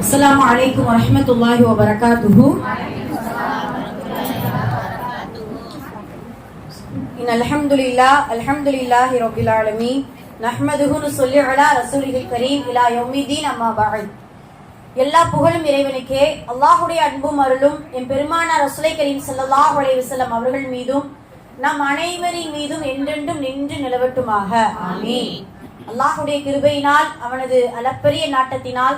السلام عليكم ورحمة الله وبركاته إن الحمد لله الحمد لله رب العالمين نحمده نصلي على رسوله الكريم إلى يوم الدين أما بعد எல்லா புகழும் இறைவனுக்கே அல்லாஹுடைய அன்பும் அருளும் என் பெருமானார் ரசுலை கரீம் ஸல்லல்லாஹு அலைஹி வஸல்லம் அவர்கள் மீதும் நம் அனைவரின் மீதும் என்றென்றும் நின்று நிலவட்டுமாக ஆமீன் அல்லாஹுடைய கிருபையினால் அவனது அளப்பரிய நாட்டத்தினால்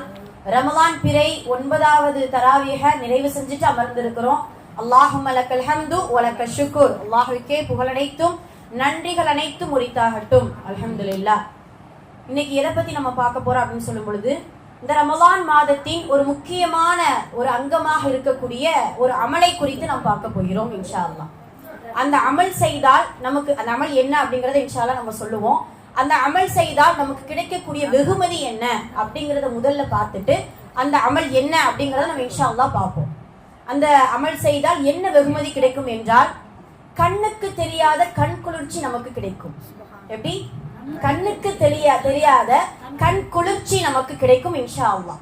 ரமலான் பிறை ஒன்பதாவது தராவியக நிறைவு செஞ்சுட்டு அமர்ந்திருக்கிறோம். அல்லாஹும் லக்கல் ஹம்து வலக்க ஷுக்குர். அல்லாஹுக்கே புகழனைத்தும் நன்றிகள் அனைத்தும் உரித்தாகட்டும். அல்ஹம்துலில்லாஹ். இன்னைக்கு எதை பத்தி நம்ம பார்க்க போறோம் அப்படின்னு சொல்லும் பொழுது இந்த ரமலான் மாதத்தின் ஒரு முக்கியமான ஒரு அங்கமாக இருக்கக்கூடிய ஒரு அமலை குறித்து நாம் பார்க்க போகிறோம் இன்ஷா அல்லாஹ். அந்த அமல் செய்தால் நமக்கு அந்த அமல் என்ன அப்படிங்கறத இன்ஷா நம்ம சொல்லுவோம். அந்த அமல் செய்தால் நமக்கு கிடைக்கக்கூடிய வெகுமதி என்ன அப்படிங்கறத முதல்ல பார்த்துட்டு அந்த அமல் என்ன அப்படிங்கறத நம்ம இன்ஷா அல்லா பார்ப்போம். அந்த அமல் செய்தால் என்ன வெகுமதி கிடைக்கும் என்றால் கண்ணுக்கு தெரியாத கண் குளிர்ச்சி நமக்கு கிடைக்கும். எப்படி? கண்ணுக்கு தெரியா தெரியாத கண் குளிர்ச்சி நமக்கு கிடைக்கும் இன்ஷா அல்லா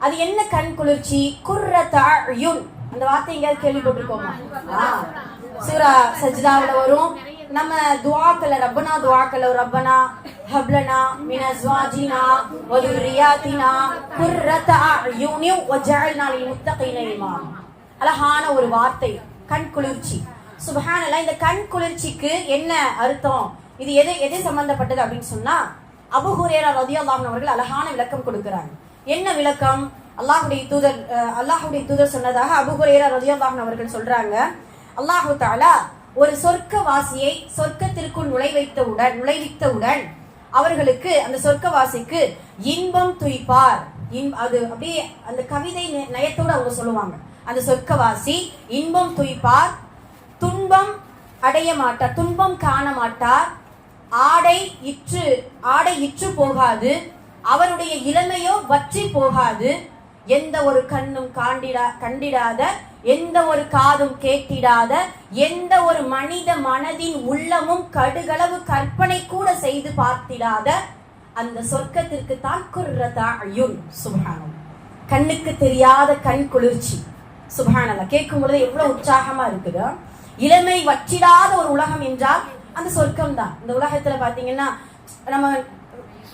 அது என்ன கண் குளிர்ச்சி? குர்ரத் அயுன். அந்த வார்த்தை எங்கேயாவது கேள்விப்பட்டிருக்கோமா? ஆ, சூரா சஜிதாவில் வரும். நம்ம துவாக்கல ரப்பனா துவாக்கல ரப்பனா ஹப்லனா மின அஸ்வாஜினா வ துர்ரியாத்தினா குர்ரத் அயுனி வ ஜஅல்னா லில் அழகான ஒரு வார்த்தை கண் குளிர்ச்சி. சுபஹானல்லா இந்த கண் குளிர்ச்சிக்கு என்ன அர்த்தம்? இது எது எது சம்பந்தப்பட்டது அப்படின்னு சொன்னா அபு ஹுரேரா ரலியல்லாஹு அவர்கள் அழகான விளக்கம் கொடுக்கிறாங்க என்ன விளக்கம்? அல்லாஹுடைய தூதர் அல்லாஹுடைய தூதர் சொன்னதாக அபு ஹுரேரா ரலியல்லாஹு அவர்கள் சொல்றாங்க. அல்லாஹு தாலா ஒரு சொர்க்கவாசியை சொர்க்கத்திற்குள் நுழைவைத்தவுடன் நுழைவித்தவுடன் அவர்களுக்கு அந்த சொர்க்கவாசிக்கு இன்பம் துய்ப்பார். அது அப்படியே அந்த கவிதை நயத்தோடு அவங்க சொல்லுவாங்க. அந்த சொர்க்கவாசி இன்பம் துய்ப்பார் துன்பம் அடைய மாட்டார் துன்பம் காண மாட்டார் ஆடை இற்று ஆடை இற்று போகாது அவருடைய இளமையோ வற்றி போகாது எந்த ஒரு கண்ணும் காண்டிடா கண்டிடாத எந்த ஒரு காதும் கேட்டிடாத எந்த ஒரு மனித மனதின் உள்ளமும் கடுகளவு கற்பனை கூட செய்து பார்த்திடாத அந்த சொர்க்கத்திற்கு தான் குர்ரதா அயுன். சுபஹானம் கண்ணுக்கு தெரியாத கண் குளிர்ச்சி. சுபஹானல்லா கேட்கும் பொழுது எவ்வளவு உற்சாகமா இருக்குதா. இளமை வற்றிடாத ஒரு உலகம் என்றால் அந்த சொர்க்கம் தான் இந்த உலகத்துல பாத்தீங்கன்னா நம்ம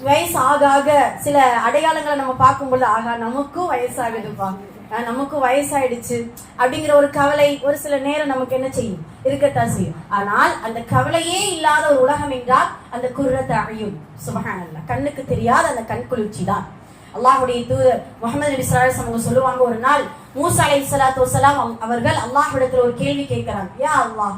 வயசு ஆக ஆக சில அடையாளங்களை நம்ம பார்க்கும்பொழுது ஆகா நமக்கும் வயசாகுதுப்பா. நமக்கு நமக்கும் வயசாயிடுச்சு அப்படிங்கிற ஒரு கவலை ஒரு சில நேரம் நமக்கு என்ன செய்யும்? இருக்கத்தான் செய்யும். ஆனால் அந்த கவலையே இல்லாத ஒரு உலகம் என்றால் அந்த குர்ரத்தை அழியும் சுபகான கண்ணுக்கு தெரியாத அந்த கண் குளிர்ச்சி தான். அல்லாஹுடைய தூதர் முகமது நபி சலாஸ் அவங்க சொல்லுவாங்க ஒரு நாள் மூசா அலைஹிஸ்ஸலாத்து வஸலாம் அவர்கள் அல்லாஹ்விடத்துல ஒரு கேள்வி கேட்கிறாங்க யா அல்லாஹ்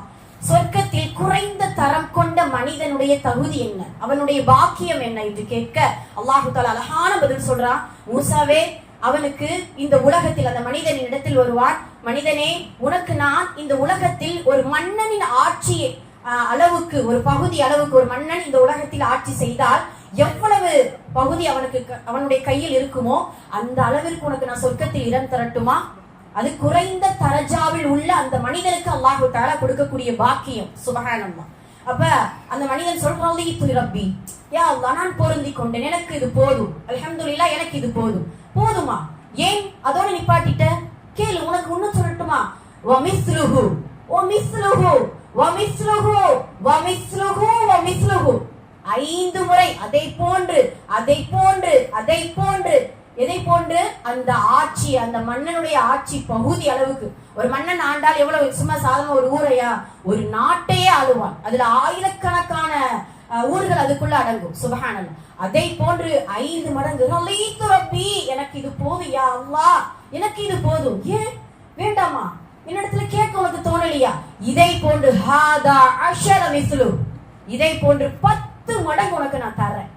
சொர்க்கத்தில் குறைந்த தரம் கொண்ட மனிதனுடைய தகுதி என்ன? அவனுடைய பாக்கியம் என்ன? என்று கேட்க அல்லாஹு தாலா அழகான பதில் சொல்றான். மூசாவே அவனுக்கு இந்த உலகத்தில் அந்த மனிதனின் இடத்தில் வருவான் மனிதனே உனக்கு நான் இந்த உலகத்தில் ஒரு மன்னனின் ஆட்சி அளவுக்கு ஒரு பகுதி அளவுக்கு ஒரு மன்னன் இந்த உலகத்தில் ஆட்சி செய்தால் எவ்வளவு பகுதி அவனுக்கு க- அவனுடைய கையில் இருக்குமோ அந்த அளவிற்கு உனக்கு நான் சொர்க்கத்தில் இடம் தரட்டுமா? அது குறைந்த தரஜாவில் உள்ள அந்த மனிதனுக்கு அல்லாஹு தாலா கொடுக்கக்கூடிய பாக்கியம். சுபகானம்மா அப்ப அந்த மனிதன் சொல்றான் "லீத்து ரப்பி. யா அல்லாஹ் நான் பொருந்தி கொண்டேன். எனக்கு இது போதும். அலமதுல்லா எனக்கு இது போதும். போதுமா? ஏன்? அதோட நிப்பாட்டிட்ட? கேளு உனக்கு இன்னும் சொல்லட்டுமா? வமிஸ்லுஹு வமிஸ்லுஹு வமிஸ்லுஹு வமிஸ்லுஹு வமிஸ்லுஹு. ஐந்து முறை அதை போன்று அதை போன்று அதை போன்று. எதை போன்று? அந்த ஆட்சி அந்த மன்னனுடைய ஆட்சி பகுதி அளவுக்கு. ஒரு மன்னன் ஆண்டால் எவ்வளவு? சும்மா சாதாரண ஒரு ஊரையா? ஒரு நாட்டையே ஆளுவான். அதுல ஆயிரக்கணக்கான ஊர்கள் அதுக்குள்ள அடங்கும். சுபஹானல் அதை போன்று ஐந்து மடங்கு. ரப்பி. எனக்கு இது போதும் யா அல்லா எனக்கு இது போதும். ஏன்? வேண்டாமா? என்னிடத்துல கேட்க உனக்கு தோணலையா? இதை போன்று ஹாதா அஷர மிஸ்லு. இதை போன்று பத்து மடங்கு உனக்கு நான் தரேன்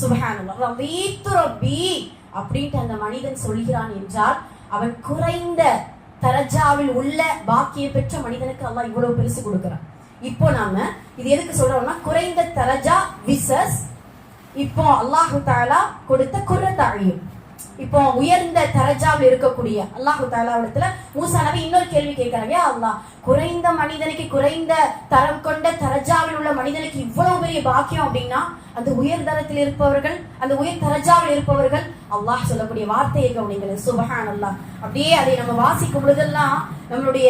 சுபஹானல் வீத்து ரப்பி. அப்படின்ட்டு அந்த மனிதன் சொல்கிறான் என்றால் அவன் குறைந்த தரஜாவில் உள்ள பாக்கிய பெற்ற மனிதனுக்கு அல்லாஹ் இவ்வளவு பெருசு கொடுக்கிறான். இப்போ நாம இது எதுக்கு சொல்றோம்னா குறைந்த தரஜா விசஸ். இப்போ அல்லாஹு தாலா கொடுத்த குர்ரத்தாழியும் இப்போ உயர்ந்த தரஜாவில் இருக்கக்கூடிய அல்லாஹு தாலாவிடத்துல மூசா நபி இன்னொரு கேள்வி கேட்கறாங்க அல்லாஹ் குறைந்த மனிதனுக்கு குறைந்த தரம் கொண்ட தரஜாவில் உள்ள மனிதனுக்கு இவ்வளவு பெரிய பாக்கியம் அப்படின்னா அந்த உயர் தரத்தில் இருப்பவர்கள் அந்த உயர் தரஜாவில் இருப்பவர்கள் அல்லாஹ் சொல்லக்கூடிய வார்த்தையை கவனிங்கள் சுபஹான் அல்லாஹ் அப்படியே அதை நம்ம வாசிக்கும் பொழுதெல்லாம் நம்மளுடைய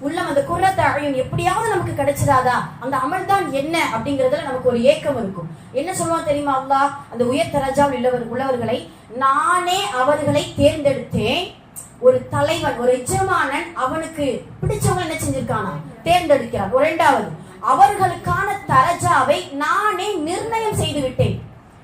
உள்ளம் அந்த குரத்தை அழையும் எப்படியாவது நமக்கு கிடைச்சிடாதா? அந்த அமல் தான் என்ன அப்படிங்கறதுல நமக்கு ஒரு ஏக்கம் இருக்கும். என்ன சொல்லுவான் தெரியுமா அல்லாஹ்? அந்த உயர் தரஜாவில் உள்ளவர் உள்ளவர்களை நானே அவர்களை தேர்ந்தெடுத்தேன் ஒரு தலைவன் ஒரு எஜமானன் அவனுக்கு பிடிச்சவங்க என்ன செஞ்சிருக்கானா? தேர்ந்தெடுக்கிறான். ஒரு இரண்டாவது அவர்களுக்கான தரஜாவை நானே நிர்ணயம் செய்து விட்டேன்.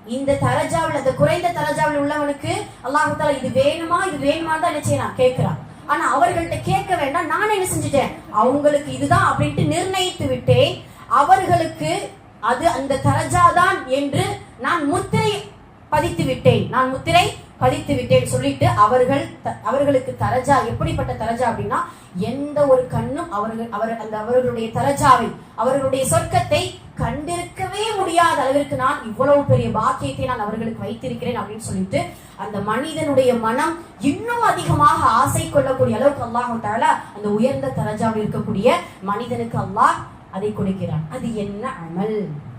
இந்த தரஜாவில் அந்த குறைந்த தரஜாவில் உள்ளவனுக்கு அல்லாஹால இது வேணுமா இது வேணுமா தான் என்ன செய்யறான்? கேட்கிறான். ஆனா அவர்கள்ட்ட கேட்க வேண்டாம் நான் என்ன செஞ்சுட்டேன்? அவங்களுக்கு இதுதான் அப்படின்ட்டு நிர்ணயித்து விட்டேன். அவர்களுக்கு அது அந்த தரஜா தான் என்று நான் முத்திரை பதித்து விட்டேன். நான் முத்திரை பதித்து விட்டேன் சொல்லிட்டு அவர்கள் த- அவர்களுக்கு தரஜா எப்படிப்பட்ட தரஜா அப்படின்னா எந்த ஒரு கண்ணும் அவர்கள் அவர் அந்த அவர்களுடைய தரஜாவை அவர்களுடைய சொர்க்கத்தை கண்டிருக்கவே முடியாத அளவிற்கு நான் இவ்வளவு பெரிய பாக்கியத்தை நான் அவர்களுக்கு வைத்திருக்கிறேன் அப்படின்னு சொல்லிட்டு அந்த மனிதனுடைய மனம் இன்னும் அதிகமாக ஆசை கொள்ளக்கூடிய அளவுக்கு அல்லாஹு தாலா அந்த உயர்ந்த தரஜாவில் இருக்கக்கூடிய மனிதனுக்கு அல்லாஹ் அதை கொடுக்கிறான். அது என்ன அமல்?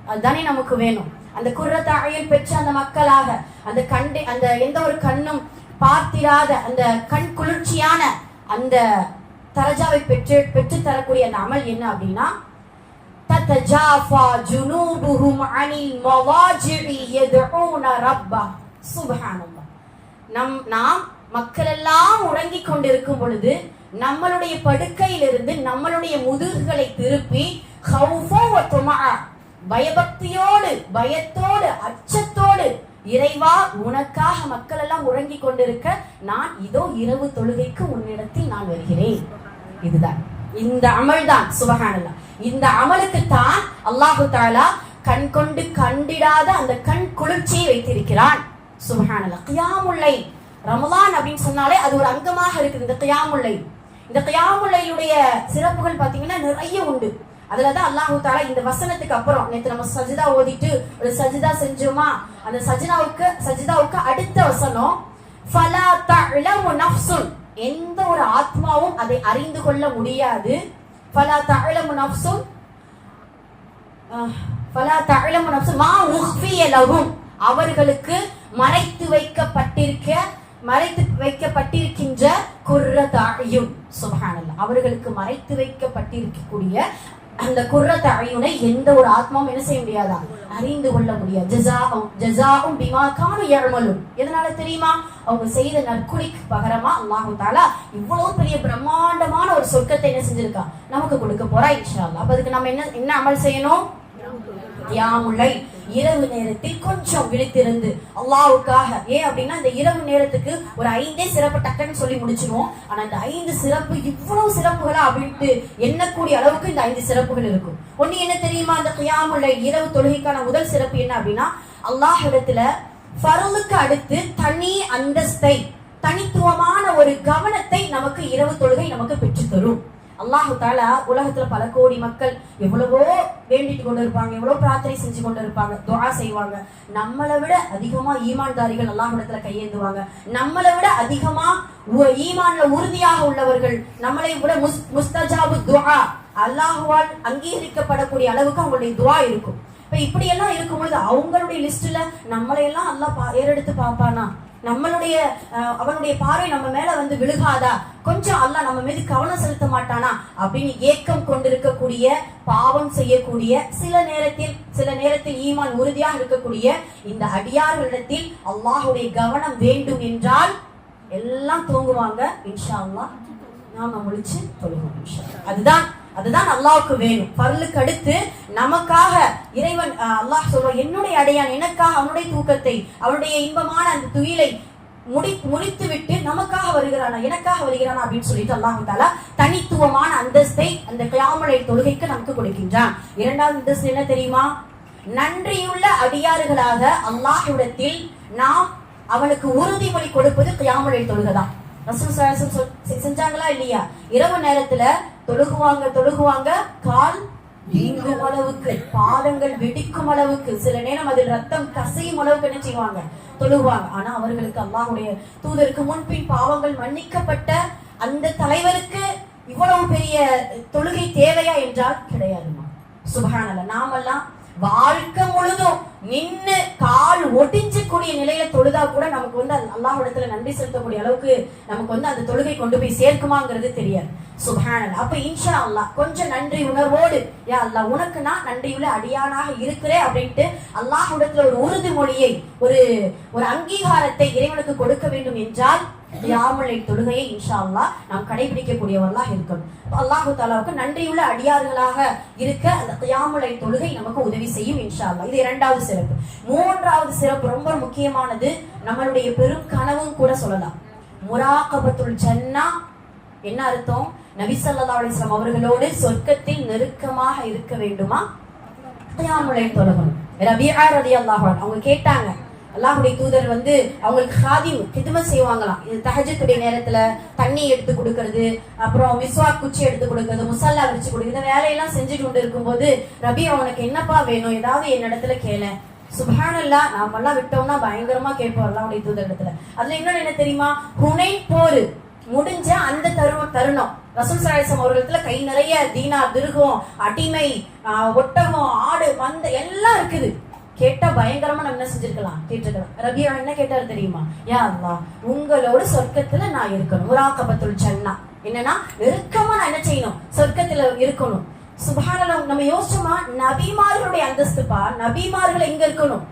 அதுதானே நமக்கு வேணும். அந்த குர்ரத்த அயல் பெற்ற அந்த மக்களாக அந்த கண்டு அந்த எந்த ஒரு கண்ணும் பார்த்திராத அந்த கண் குளிர்ச்சியான அந்த தரஜாவை பெற்று பெற்று தரக்கூடிய அந்த அமல் என்ன அப்படின்னா تتجافى جنوبهم عن المضاجع يدعون ربه سبحان الله நம் நாம் மக்கள் எல்லாம் உறங்கிக் கொண்டிருக்கும் பொழுது நம்மளுடைய படுக்கையிலிருந்து நம்மளுடைய முதுகுகளை திருப்பி ஹௌஃபா வ துமஆ, பயபக்தியோடு பயத்தோடு அச்சத்தோடு இறைவா உனக்காக மக்கள் எல்லாம் உறங்கிக் கொண்டிருக்க நான் இதோ இரவு தொழுகைக்கு உன்னிடத்தில் நான் வருகிறேன். இதுதான். இந்த அமல் தான் சுபகானல்லா. இந்த அமலுக்கு தான் அல்லாஹு தாலா கண் கொண்டு கண்டிடாத அந்த கண் குளிர்ச்சியை வைத்திருக்கிறான். சுபகானல்லா. கியாமுல்லை ரமலான் அப்படின்னு சொன்னாலே அது ஒரு அங்கமாக இருக்குது. இந்த கியாமுல்லை இந்த கியாமுல்லையுடைய சிறப்புகள் பாத்தீங்கன்னா நிறைய உண்டு. அதுலதான் அல்லாஹு தாலா இந்த வசனத்துக்கு அப்புறம் நேத்து நம்ம சஜிதா ஓதிட்டு ஒரு சஜிதா செஞ்சோமா? அந்த சஜிதாவுக்கு சஜிதாவுக்கு அடுத்த வசனம் ஃபலா தழவு நஃப்சுல் எந்த ஒரு ஆத்மாவும் அதை அறிந்து கொள்ள முடியாது. ஃபலா தஅலமு நஃப்சுல் ஃபலா தஅலமு நஃப்சுல் மா உஃபிய லஹும். அவர்களுக்கு மறைத்து வைக்கப்பட்டிருக்க மறைத்து வைக்கப்பட்டிருக்கின்ற குர்ரதாயும் சுபஹானல்லாஹ். அவர்களுக்கு மறைத்து வைக்கப்பட்டிருக்கக்கூடிய அந்த குர்ரத் அயுனை எந்த ஒரு ஆத்மாவும் என்ன செய்ய முடியாதா? அறிந்து கொள்ள முடியாது. ஜஸாவும் ஜஸாவும் பிமா கானு யஅமலுன். எதனால தெரியுமா? அவங்க செய்த நற்குடிக்கு பகரமா அல்லாஹு தாலா இவ்வளவு பெரிய பிரம்மாண்டமான ஒரு சொர்க்கத்தை என்ன செஞ்சிருக்கா? நமக்கு கொடுக்க போறா இன்ஷா அப்ப அதுக்கு நம்ம என்ன என்ன அமல் செய்யணும்? தியாமுலை இரவு நேரத்தில் கொஞ்சம் விழித்திருந்து அல்லாவுக்காக. ஏன் அப்படின்னா இந்த இரவு நேரத்துக்கு ஒரு ஐந்தே சிறப்பு டக்குன்னு சொல்லி முடிச்சிருவோம். ஆனா இந்த ஐந்து சிறப்பு இவ்வளவு சிறப்புகளா அப்படின்ட்டு எண்ணக்கூடிய அளவுக்கு இந்த ஐந்து சிறப்புகள் இருக்கும். ஒண்ணு என்ன தெரியுமா? அந்த கியாமுல்லை இரவு தொழுகைக்கான முதல் சிறப்பு என்ன அப்படின்னா அல்லாஹ் இடத்துல ஃபரலுக்கு அடுத்து தனி அந்தஸ்தை தனித்துவமான ஒரு கவனத்தை நமக்கு இரவு தொழுகை நமக்கு பெற்றுத்தரும். அல்லாஹு தாலா உலகத்துல பல கோடி மக்கள் எவ்வளவோ வேண்டிட்டு கொண்டு இருப்பாங்க எவ்வளவு பிரார்த்தனை செஞ்சு கொண்டு இருப்பாங்க துவா செய்வாங்க. நம்மளை விட அதிகமா ஈமான்தாரிகள் அல்லாஹிடத்துல கையேந்துவாங்க. நம்மளை விட அதிகமா உ- ஈமான்ல உறுதியாக உள்ளவர்கள் நம்மளை விட முஸ் முஸ்தஜாபு துவா அல்லாஹுவால் அங்கீகரிக்கப்படக்கூடிய அளவுக்கு அவங்களுடைய துவா இருக்கும். இப்ப இப்படி எல்லாம் இருக்கும்பொழுது அவங்களுடைய லிஸ்ட்ல நம்மளை எல்லாம் அல்லாஹ் பா- ஏறெடுத்து பார்ப்பானா? நம்மளுடைய அவனுடைய பார்வை நம்ம மேல வந்து விழுகாதா? கொஞ்சம் அல்ல நம்ம மீது கவனம் செலுத்த மாட்டானா? அப்படின்னு ஏக்கம் கொண்டிருக்கக்கூடிய பாவம் செய்யக்கூடிய சில நேரத்தில் சில நேரத்தில் ஈமான் உறுதியாக இருக்கக்கூடிய இந்த அடியார்களிடத்தில் அல்லாஹுடைய கவனம் வேண்டும் என்றால் எல்லாம் தூங்குவாங்க. இன்ஷா அல்லாஹ் நாம முடிச்சு தொழுவோம் அதுதான் அதுதான் அல்லாவுக்கு வேணும். பல்லுக்கு அடுத்து நமக்காக இறைவன் அல்லாஹ் சொல்றான் என்னுடைய அடையான் எனக்காக அவனுடைய தூக்கத்தை அவனுடைய இன்பமான அந்த துயிலை முடி முடித்து விட்டு நமக்காக வருகிறானா எனக்காக வருகிறானா அப்படின்னு சொல்லிட்டு அல்லாஹ் தாலா தனித்துவமான அந்தஸ்தை அந்த கியாமலை தொழுகைக்கு நமக்கு கொடுக்கின்றான். இரண்டாவது அந்தஸ்து என்ன தெரியுமா? நன்றியுள்ள அடியாறுகளாக அல்லாஹ்விடத்தில் நாம் அவனுக்கு உறுதிமொழி கொடுப்பது கியாமலை தொழுகைதான். ரசூல் செஞ்சாங்களா இல்லையா? இரவு நேரத்துல தொழுகுவாங்க தொழுகுவாங்க கால் வீங்கும் அளவுக்கு பாதங்கள் வெடிக்கும் அளவுக்கு சில நேரம் அதில் ரத்தம் கசையும் அளவுக்கு என்ன செய்வாங்க? தொழுகுவாங்க. ஆனா அவர்களுக்கு அம்மாவுடைய தூதருக்கு முன்பின் பாவங்கள் மன்னிக்கப்பட்ட அந்த தலைவருக்கு இவ்வளவு பெரிய தொழுகை தேவையா என்றால் கிடையாதுமா? சுபஹானல்ல. நாமெல்லாம் வாழ்க்கை முழுதும் நின்று கால் ஒடிஞ்சக்கூடிய நிலையில தொழுதா கூட நமக்கு வந்து அது அல்லாஹ்விடத்துல நன்றி செலுத்தக்கூடிய அளவுக்கு நமக்கு வந்து அந்த தொழுகை கொண்டு போய் சேர்க்குமாங்கிறது தெரியாது. சுபஹானல்ல. அப்ப இன்ஷா அல்லாஹ் கொஞ்சம் நன்றி உணர்வோடு யா அல்லாஹ் உனக்கு நான் நன்றியுள்ள அடியானாக இருக்கிறேன் அப்படின்ட்டு அல்லாஹ்விடத்துல ஒரு உறுதிமொழியை ஒரு ஒரு அங்கீகாரத்தை இறைவனுக்கு கொடுக்க வேண்டும் என்றால் யாமலை தொழுகையை இன்ஷா அல்லா நாம் கடைபிடிக்கக்கூடியவர்களாக இருக்கணும். அல்லாஹு தாலாவுக்கு நன்றியுள்ள அடியார்களாக இருக்க அந்த கியாமுலை தொழுகை நமக்கு உதவி செய்யும் இன்ஷா அல்லா இது இரண்டாவது சிறப்பு. மூன்றாவது சிறப்பு ரொம்ப முக்கியமானது நம்மளுடைய பெரும் கனவும் கூட சொல்லலாம். முராகபத்துல் ஜன்னா என்ன அர்த்தம்? நபி ஸல்லல்லாஹு அவர்களோடு சொர்க்கத்தில் நெருக்கமாக இருக்க வேண்டுமா? கியாமுலை தொழுகணும். ரபியா ரலியல்லாஹு அல்லாஹான் அவங்க கேட்டாங்க அல்லாஹுடைய தூதர் வந்து அவங்களுக்கு ஹாதிம் கிதும செய்வாங்களாம். இது தஹஜத்துடைய நேரத்துல தண்ணி எடுத்து கொடுக்கறது அப்புறம் மிஸ்வாக் குச்சி எடுத்து கொடுக்கறது முசல்லா வச்சு கொடுக்கறது. இந்த வேலையெல்லாம் செஞ்சுட்டு கொண்டு இருக்கும்போது ரபி அவனுக்கு என்னப்பா வேணும்? ஏதாவது என் இடத்துல கேள. சுபஹானல்லா நாமெல்லாம் விட்டோம்னா பயங்கரமா கேட்போம் அல்லாவுடைய தூதர் இடத்துல. அதுல இன்னொன்னு என்ன தெரியுமா? ஹுனை போரு. முடிஞ்ச அந்த தருணம் தருணம். ரசூல் சலாசம் அவர்களிடத்துல கை நிறைய தீனா திருகம் அடிமை ஒட்டகம் ஆடு மந்த எல்லாம் இருக்குது. கேட்டா பயங்கரமா நம்ம என்ன செஞ்சிருக்கலாம்? கேட்டிருக்கலாம். ரபியா என்ன கேட்டாரு தெரியுமா? யா அல்லாஹ் உங்களோட சொர்க்கத்துல நான் இருக்கணும். முராக்கபத்துல் சன்னா என்னன்னா நெருக்கமா நான் என்ன செய்யணும்? சொர்க்கத்துல இருக்கணும். சுபானலம் நம்ம யோசிச்சோமா? நபிமார்களுடைய அந்தஸ்துப்பா நபிமார்கள் எங்க இருக்கணும்?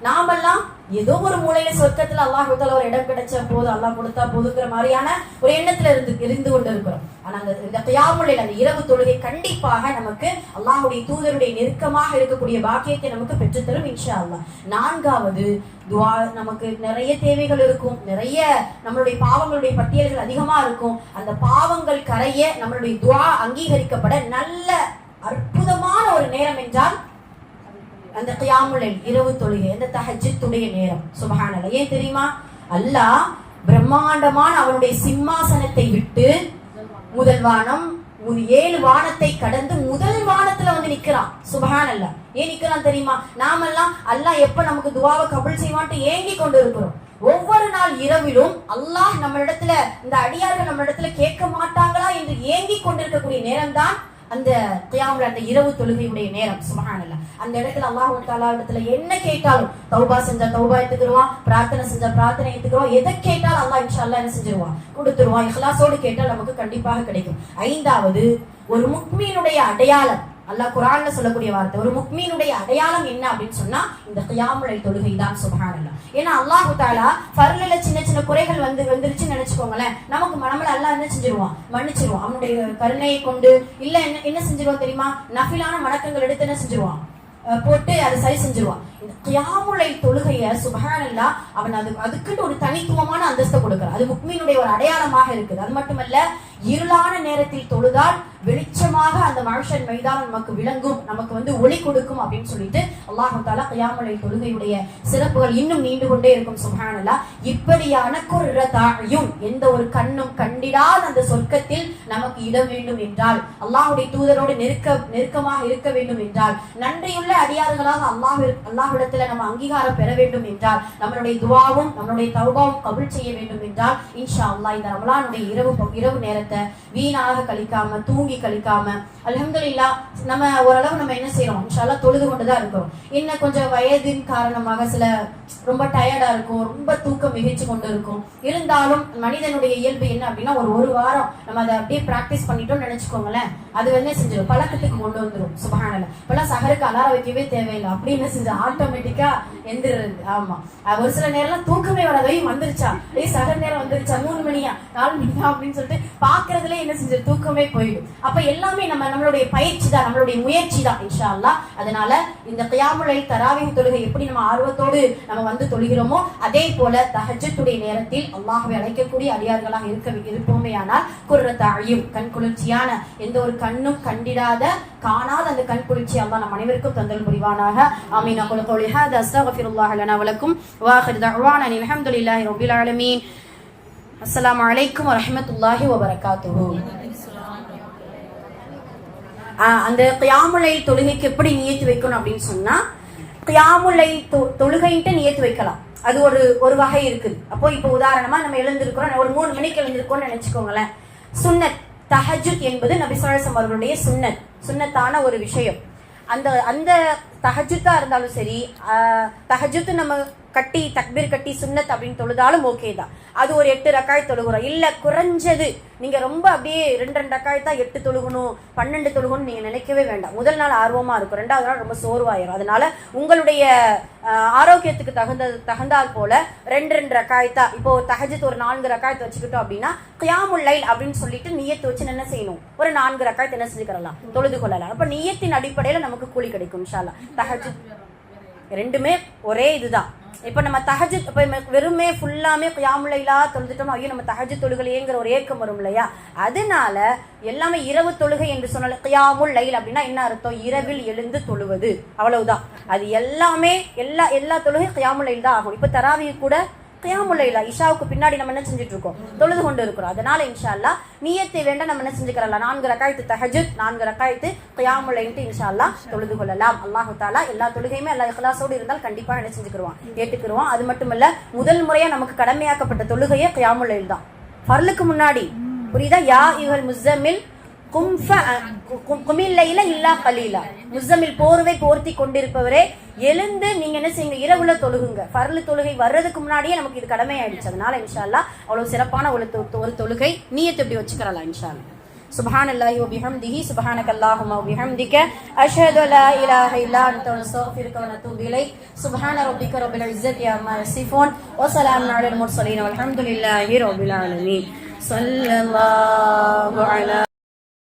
நாமெல்லாம் ஏதோ ஒரு மூலையில சொர்க்கத்துல அல்லாஹ் கொடுத்தால ஒரு இடம் கிடைச்ச போது அல்லாஹ் கொடுத்தா போதுங்கிற மாதிரியான ஒரு எண்ணத்துல இருந்து இருந்து கொண்டு இருக்கிறோம் ஆனா அந்த இந்த கியாமுலையில் அந்த இரவு தொழுகை கண்டிப்பாக நமக்கு அல்லாஹுடைய தூதருடைய நெருக்கமாக இருக்கக்கூடிய பாக்கியத்தை நமக்கு பெற்றுத்தரும் இன்ஷா அல்லா நான்காவது துவா நமக்கு நிறைய தேவைகள் இருக்கும். நிறைய நம்மளுடைய பாவங்களுடைய பட்டியல்கள் அதிகமா இருக்கும். அந்த பாவங்கள் கரைய நம்மளுடைய துவா அங்கீகரிக்கப்பட நல்ல அற்புதமான ஒரு நேரம் என்றால் அந்த கியாமுலை இரவு தொழுகை அந்த தஹஜித்துடைய நேரம். சுபஹானல்லாஹ் ஏன் தெரியுமா? அல்லாஹ் பிரம்மாண்டமான அவனுடைய சிம்மாசனத்தை விட்டு முதல் வானம் ஒரு ஏழு வானத்தை கடந்து முதல் வானத்துல வந்து நிக்கிறான். சுபஹானல்லாஹ் ஏன் நிக்கிறான் தெரியுமா? நாமெல்லாம் அல்லாஹ் எப்ப நமக்கு துவாவை கபுல் செய்வான்ட்டு ஏங்கி கொண்டு இருக்கிறோம் ஒவ்வொரு நாள் இரவிலும் அல்லாஹ் நம்ம இடத்துல இந்த அடியார்கள் நம்ம இடத்துல கேட்க மாட்டாங்களா என்று ஏங்கி கொண்டிருக்கக்கூடிய நேரம்தான் அந்த கியாமுல அந்த இரவு தொழுகையுடைய நேரம் சுபஹானல்ல. அந்த இடத்துல அல்லாஹு தாலா இடத்துல என்ன கேட்டாலும் தௌபா செஞ்சா தௌபா எடுத்துக்கிறோம் பிரார்த்தனை செஞ்சா பிரார்த்தனை எடுத்துக்கிறோம் எதை கேட்டாலும் அல்லாஹ் இன்ஷா அல்லாஹ் என்ன செஞ்சிருவான்? கொடுத்துருவான். இஹ்லாசோடு கேட்டால் நமக்கு கண்டிப்பாக கிடைக்கும். ஐந்தாவது ஒரு முக்மீனுடைய அடையாளம். அல்லாஹ் குரான்ல சொல்லக்கூடிய வார்த்தை ஒரு முக்மீனுடைய அடையாளம் என்ன அப்படின்னு சொன்னா இந்த கியாமுலை தொழுகை தான் சுபஹானல்லாஹ் ஏன்னா அல்லாஹு தாலா ஃபர்லில சின்ன சின்ன குறைகள் வந்து வந்துருச்சுன்னு நினைச்சுக்கோங்களேன். நமக்கு மனமல அல்லாஹ் என்ன செஞ்சிருவான்? மன்னிச்சிருவான். அவனுடைய கருணையை கொண்டு இல்ல என்ன என்ன செஞ்சிருவான் தெரியுமா? நஃபிலான வணக்கங்கள் எடுத்து என்ன செஞ்சிருவான்? போட்டு அதை சரி செஞ்சிருவான். இந்த கியாமுலை தொழுகைய சுபஹானல்லா அவன் அது அதுக்குன்னு ஒரு தனித்துவமான அந்தஸ்தை கொடுக்கிறான். அது முக்மீனுடைய ஒரு அடையாளமாக இருக்குது. அது மட்டுமல்ல இருளான நேரத்தில் தொழுதால் வெளிச்சமாக அந்த மனுஷன் மைதானம் நமக்கு விளங்கும் நமக்கு வந்து ஒளி கொடுக்கும் அப்படின்னு சொல்லிட்டு அல்லாஹு தாலா கியாமுலை தொழுகையுடைய சிறப்புகள் இன்னும் நீண்டு கொண்டே இருக்கும் சுபஹானல்லா. இப்படியான குர்ரதாயும் எந்த ஒரு கண்ணும் கண்டிடாத அந்த சொர்க்கத்தில் நமக்கு இடம் வேண்டும் என்றால் அல்லாஹுடைய தூதரோடு நெருக்க நெருக்கமாக இருக்க வேண்டும் என்றால் நன்றியுள்ள அடியார்களாக அல்லாஹ் அல்லாஹ் அல்லாஹ்விடத்துல நம்ம அங்கீகாரம் பெற வேண்டும் என்றால் நம்மளுடைய துவாவும் நம்மளுடைய தௌபாவும் கபுல் செய்ய வேண்டும் என்றால் இன்ஷா அல்லா இந்த ரமலானுடைய இரவு இரவு நேரத்தை வீணாக கழிக்காம தூங்கி கழிக்காம அலமதுல்லா நம்ம ஓரளவு நம்ம என்ன செய்யறோம் இன்ஷால்லா தொழுது கொண்டு தான் இருக்கிறோம். இன்னும் கொஞ்சம் வயதின் காரணமாக சில ரொம்ப டயர்டா இருக்கும் ரொம்ப தூக்கம் மிகிச்சு கொண்டு இருக்கும். இருந்தாலும் மனிதனுடைய இயல்பு என்ன அப்படின்னா ஒரு ஒரு வாரம் நம்ம அதை அப்படியே பிராக்டிஸ் பண்ணிட்டோம்னு நினைச்சுக்கோங்களேன். அது வந்து என்ன செஞ்சிடும் பழக்கத்துக்கு கொண்டு வந்துடும் சுபஹானல்ல. இப்பெல்லாம் சகருக்கு அலாரம் வைக்கவே தேவையில்லை. அப்படின்னு செஞ்சு ஆட்டோமேட்டிக்கா எந்திரிறது. ஆமா. அஹ் ஒரு சில நேரம் தூக்கமே வராது. ஐயோ வந்துருச்சா? ஏய் சகர் நேரம் வந்துருச்சா? மூணு மணியா? நாலு மணியா? அப்படின்னு சொல்லிட்டு பாக்குறதுல என்ன செஞ்சு தூக்கமே போயிடும். அப்ப எல்லாமே நம்ம நம்மளுடைய பயிற்சி தான் நம்மளுடைய முயற்சி தான் இன்ஷா அல்லாஹ் அதனால இந்த கியாமுலை தராவின் தொழுகை எப்படி நம்ம ஆர்வத்தோடு நம்ம வந்து தொழுகிறோமோ அதே போல தஹஜத்துடைய நேரத்தில் அல்லாஹ்வை அழைக்கக்கூடிய அடியார்களாக இருக்க இருப்போமே ஆனால் குர்ற தாயும் கண் குளிர்ச்சியான எந்த ஒரு கண்ணும் கண்டிடாத காணாத அந்த கண் குளிர்ச்சி அல்லாஹ் நம் அனைவருக்கும் தந்தல் புரிவானாக. ஆமீன். அவங்களுக்கு قولي هذا استغفر الله لنا ولكم واخر دعوانا أن الحمد لله رب العالمين السلام عليكم ورحمة الله وبركاته ஆஹ் அந்த கியாமுலை தொழுகைக்கு எப்படி நியத்து வைக்கணும் அப்படின்னு சொன்னா கியாமுலை தொ- தொழுகைன்ட்டு நியத்து வைக்கலாம் அது ஒரு ஒரு வகை இருக்குது அப்போ இப்போ உதாரணமா நம்ம எழுந்திருக்கிறோம் ஒரு மூணு மணிக்கு எழுந்திருக்கோம்னு நினைச்சுக்கோங்களேன் சுன்னத் தஹஜுத் என்பது நபிசுவாசம் அவர்களுடைய சுன்னத் சுன்னத்தான ஒரு விஷயம் அந்த அந்த தஹஜத்தாக இருந்தாலும் சரி தஹஜுத்து நம்ம கட்டி தக்பீர் கட்டி சுன்னத் அப்படின்னு தொழுதாலும் ஓகே தான். அது ஒரு எட்டு ரக்காய் தொழுகிறோம். இல்ல குறைஞ்சது. நீங்க ரொம்ப அப்படியே ரெண்டு ரெண்டு ரக்காய் தான் எட்டு தொழுகணும் பன்னெண்டு தொழுகணும் நீங்க நினைக்கவே வேண்டாம். முதல் நாள் ஆர்வமா இருக்கும். ரெண்டாவது நாள் ரொம்ப சோர்வாயிரும். அதனால உங்களுடைய ஆரோக்கியத்துக்கு தகுந்த தகுந்தால் போல ரெண்டு ரெண்டு ரக்காயத்தா இப்போ தகஜத்து ஒரு நான்கு ரக்காயத்தை வச்சுக்கிட்டோம் அப்படின்னா கியாமுல்லைல் அப்படின்னு சொல்லிட்டு நியத்து வச்சு என்ன செய்யணும்? ஒரு நான்கு ரக்காயத்தை என்ன செஞ்சுக்கிறலாம் தொழுது கொள்ளலாம். அப்ப நியத்தின் அடிப்படையில நமக்கு கூலி கிடைக்கும் இன்ஷால்லா தஹஜத் ரெண்டுமே ஒரே இதுதான். இப்போ நம்ம தஹஜ் இப்போ நம்ம வெறுமே ஃபுல்லாமே கியாமுலைலா தொழுதுட்டோம் ஐயோ நம்ம தஹஜ் தொழுகலையேங்கிற ஒரு ஏக்கம் வரும் இல்லையா? அதனால எல்லாமே இரவு தொழுகை என்று சொன்னால கியாமுல் லைல் அப்படின்னா என்ன அர்த்தம்? இரவில் எழுந்து தொழுவது. அவ்வளவுதான். அது எல்லாமே எல்லா எல்லா தொழுகை கியாமுல் லைல் தான் ஆகும். இப்போ தராவி கூட கியாமுல்ல இல்ல இஷாவுக்கு பின்னாடி நம்ம என்ன செஞ்சுட்டு இருக்கோம் தொழுது கொண்டு இருக்கிறோம். அதனால இன்ஷா அல்லா நீயத்தை வேண்ட நம்ம என்ன செஞ்சுக்கலாம் நான்கு ரக்காயத்து தஹஜத் நான்கு ரக்காயத்து கியாமுல்லைன்ட்டு இன்ஷா அல்லா தொழுது கொள்ளலாம். அல்லாஹு தாலா எல்லா தொழுகையுமே எல்லா இஹ்லாஸோடு இருந்தால் கண்டிப்பா என்ன செஞ்சுக்கிறோம் ஏற்றுக்கிறோம் அது மட்டும் முதல் முறையாக நமக்கு கடமையாக்கப்பட்ட தொழுகையே கியாமுல்லையில் தான். பரலுக்கு முன்னாடி புரியுதா? யா இவள் முஸ்ஸமில் கும்ஃப கும்- குமில்லையில இல்லா கலீலா முஸ்ஸமில் போர்வை போர்த்தி கொண்டிருப்பவரே எழுந்து நீங்க என்ன செய்யுங்க இரவுல தொழுகுங்க ஃபர்லு தொழுகை வர்றதுக்கு முன்னாடியே நமக்கு இது கடமை ஆயிடுச்சு அதனால இன்ஷா அல்லாஹ் அவ்வளவு சிறப்பான ஒரு தொ- ஒரு தொழுகை நீயத்தை இப்படி வச்சுக்கிறலாம் இன்ஷா அல்லாஹ் سبحان الله وبحمده سبحانك اللهم وبحمدك أشهد أن لا إله إلا أنت ونستغفرك ونتوب إليك سبحان ربك رب العزة عما يصفون وسلام على المرسلين والحمد لله رب العالمين صلى الله على